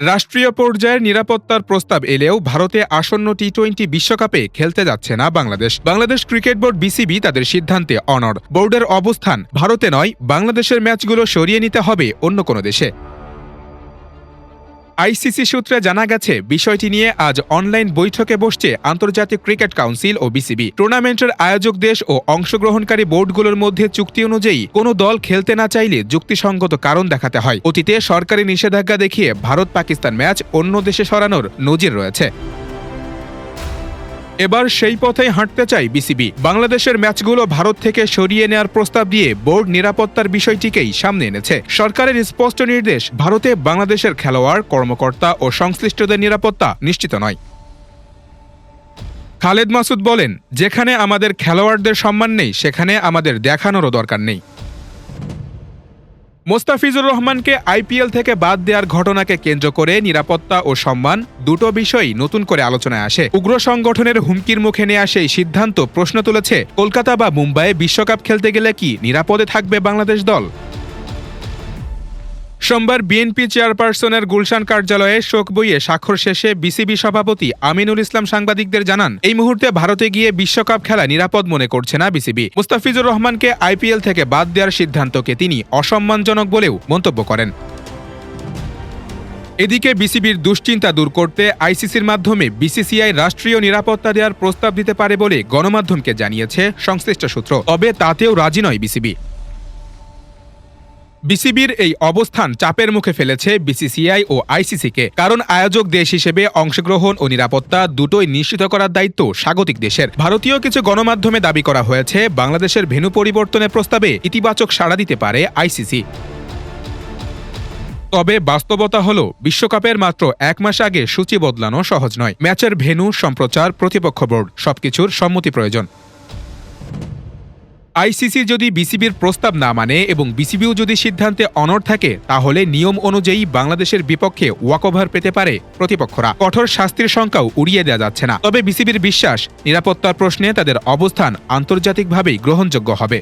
রাষ্ট্রীয় পর্যায়ের নিরাপত্তার প্রস্তাব এলেও ভারতে আসন্ন টি টোয়েন্টি বিশ্বকাপে খেলতে যাচ্ছে না Bangladesh. Bangladesh cricket board BCB তাদের সিদ্ধান্তে অনড় বোর্ডের অবস্থান ভারতে নয়, বাংলাদেশের ম্যাচগুলো সরিয়ে নিতে হবে অন্য কোনো দেশে। আইসিসি সূত্রে জানা গেছে, বিষয়টি নিয়ে আজ অনলাইন বৈঠকে বসছে আন্তর্জাতিক ক্রিকেট কাউন্সিল ও বিসিবি। টুর্নামেন্টের আয়োজক দেশ ও অংশগ্রহণকারী বোর্ডগুলোর মধ্যে চুক্তি অনুযায়ী কোনো দল খেলতে না চাইলে যুক্তিসঙ্গত কারণ দেখাতে হয়। অতীতে সরকারি নিষেধাজ্ঞা দেখিয়ে ভারত পাকিস্তান ম্যাচ অন্য দেশে সরানোর নজির রয়েছে। এবার সেই পথেই হাঁটতে চাই বিসিবি। বাংলাদেশের ম্যাচগুলো ভারত থেকে সরিয়ে নেওয়ার প্রস্তাব দিয়ে বোর্ড নিরাপত্তার বিষয়টিকেই সামনে এনেছে। সরকারের স্পষ্ট নির্দেশ, ভারতে বাংলাদেশের খেলোয়াড়, কর্মকর্তা ও সংশ্লিষ্টদের নিরাপত্তা নিশ্চিত নয়। খালেদ মাসুদ বলেন, যেখানে আমাদের খেলোয়াড়দের সম্মান নেই, সেখানে আমাদের দেখানোরও দরকার নেই। মোস্তাফিজুর রহমানকে আইপিএল থেকে বাদ দেওয়ার ঘটনাকে কেন্দ্র করে নিরাপত্তা ও সম্মান দুটো বিষয়ই নতুন করে আলোচনায় আসে। উগ্র সংগঠনের হুমকির মুখে নেওয়া সেই সিদ্ধান্ত প্রশ্ন তুলেছে, কলকাতা বা মুম্বাইয়ে বিশ্বকাপ খেলতে গেলে কি নিরাপদে থাকবে বাংলাদেশ দল? সোমবার বিএনপি চেয়ারপারসনের গুলশান কার্যালয়ে শোক বইয়ে স্বাক্ষর শেষে বিসিবি সভাপতি আমিনুল ইসলাম সাংবাদিকদের জানান, এই মুহূর্তে ভারতে গিয়ে বিশ্বকাপ খেলা নিরাপদ মনে করছে না বিসিবি। মুস্তাফিজুর রহমানকে আইপিএল থেকে বাদ দেওয়ার সিদ্ধান্তকে তিনি অসম্মানজনক বলেও মন্তব্য করেন। এদিকে বিসিবির দুশ্চিন্তা দূর করতে আইসিসির মাধ্যমে বিসিসিআই রাষ্ট্রীয় নিরাপত্তা দেওয়ার প্রস্তাব দিতে পারে বলে গণমাধ্যমকে জানিয়েছে সংশ্লিষ্ট সূত্র। তবে তাতেও রাজি নয় বিসিবি। বিসিবির এই অবস্থান চাপের মুখে ফেলেছে বিসিসিআই ও আইসিসিকে। কারণ আয়োজক দেশ হিসেবে অংশগ্রহণ ও নিরাপত্তা দুটোই নিশ্চিত করার দায়িত্ব স্বাগতিক দেশের। ভারতীয় কিছু গণমাধ্যমে দাবি করা হয়েছে, বাংলাদেশের ভেন্যু পরিবর্তনের প্রস্তাবে ইতিবাচক সাড়া দিতে পারে আইসিসি। তবে বাস্তবতা হল, বিশ্বকাপের মাত্র এক মাস আগে সূচি বদলানো সহজ নয়। ম্যাচের ভেন্যু সম্প্রচার প্রতিপক্ষ বোর্ড, সবকিছুর সম্মতি প্রয়োজন। আইসিসি যদি বিসিবির প্রস্তাব না মানে এবং বিসিবিও যদি সিদ্ধান্তে অনড় থাকে, তাহলে নিয়ম অনুযায়ী বাংলাদেশের বিপক্ষে ওয়াকওভার পেতে পারে প্রতিপক্ষরা। কঠোর শাস্তির সংখ্যাও উড়িয়ে দেওয়া যাচ্ছে না। তবে বিসিবির বিশ্বাস, নিরাপত্তার প্রশ্নে তাদের অবস্থান আন্তর্জাতিকভাবেই গ্রহণযোগ্য হবে।